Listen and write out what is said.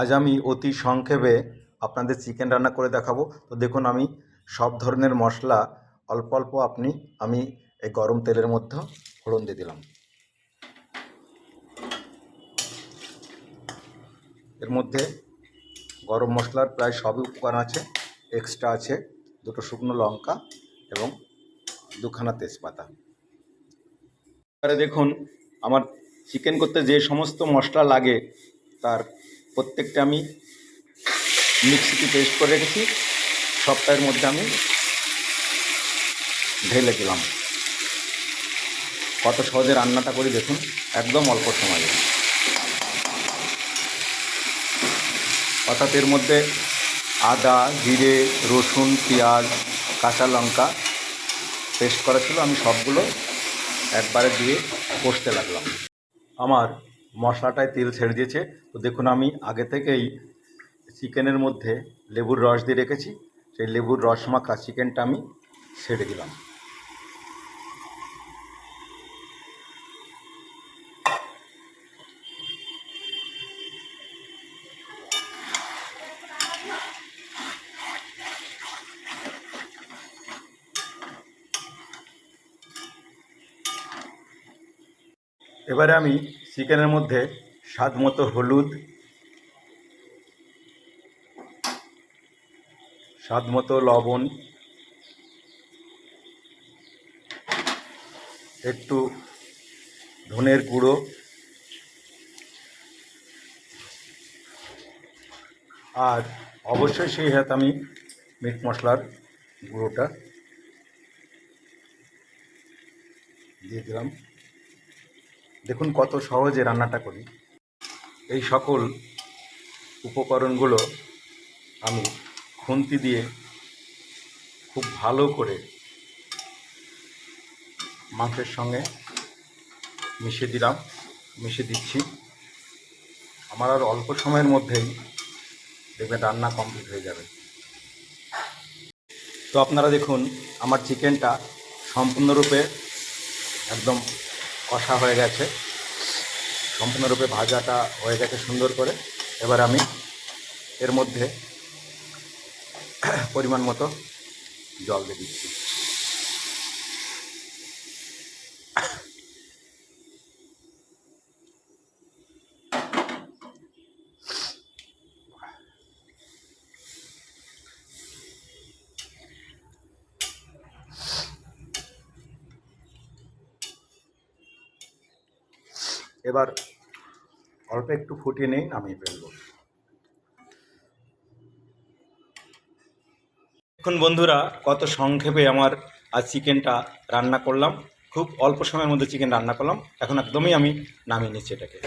আজ আমি অতি সংক্ষেপে আপনাদের চিকেন রান্না করে দেখাবো। তো দেখুন আমি সব ধরনের মশলা অল্প অল্প আপনি, আমি এই গরম তেলের মধ্যে ফোড়ন দিয়ে দিলাম। এর মধ্যে গরম মশলার প্রায় সবই উপকরণ আছে এক্সট্রা আছে, দুটো শুকনো লঙ্কা এবং দুখানা তেজপাতা। এবারে দেখুন, আমার চিকেন করতে যে সমস্ত মশলা লাগে, তার প্রত্যেকটা আমি মিক্সিতে পেস্ট করে রেখেছি। সবটার মধ্যে আমি ঢেলে দিলাম। কত সহজে রান্নাটা করি দেখুন, একদম অল্প সময়ে। অর্থাৎ এর মধ্যে আদা, জিরে, রসুন, পেঁয়াজ, কাঁচা লঙ্কা পেস্ট করা ছিল। আমি সবগুলো একবারে দিয়ে কষতে লাগলাম। আমার মশলাটায় তেল ছেড়ে দিয়েছে। তো দেখুন, আমি আগে থেকেই চিকেনের মধ্যে লেবুর রস দিয়ে রেখেছি। সেই লেবুর রস মাখা চিকেনটা আমি ছেড়ে দিলাম। এবারে আমি চিকেনের মধ্যে স্বাদ মতো হলুদ, স্বাদ মতো লবণ, একটু ধনের গুঁড়ো, আর অবশ্যই সেই হাত আমি মিট মশলার গুঁড়োটা দিয়ে দিলাম। দেখুন কত সহজে রান্নাটা করি। এই সকল উপকরণগুলো আমি খুন্তি দিয়ে খুব ভালো করে মাংসের সঙ্গে মিশিয়ে দিলাম, মিশিয়ে দিচ্ছি। আমার আর অল্প সময়ের মধ্যেই দেখবেন রান্না কমপ্লিট হয়ে যাবে। তো আপনারা দেখুন, আমার চিকেনটা সম্পূর্ণরূপে একদম কষা হয়ে গেছে। সম্পূর্ণরূপে ভাজাটা হয়ে গেছে সুন্দর করে। এবার আমি এর মধ্যে পরিমাণ মতো জল দিয়ে দিচ্ছি। এবার অল্প একটু ফুটিয়ে নেই নামিয়ে ফেলব। এখন বন্ধুরা, কত সংক্ষেপে আমার আজ চিকেনটা রান্না করলাম। খুব অল্প সময়ের মধ্যে চিকেন রান্না করলাম। এখন একদমই আমি নামিয়ে নিচ্ছি এটাকে।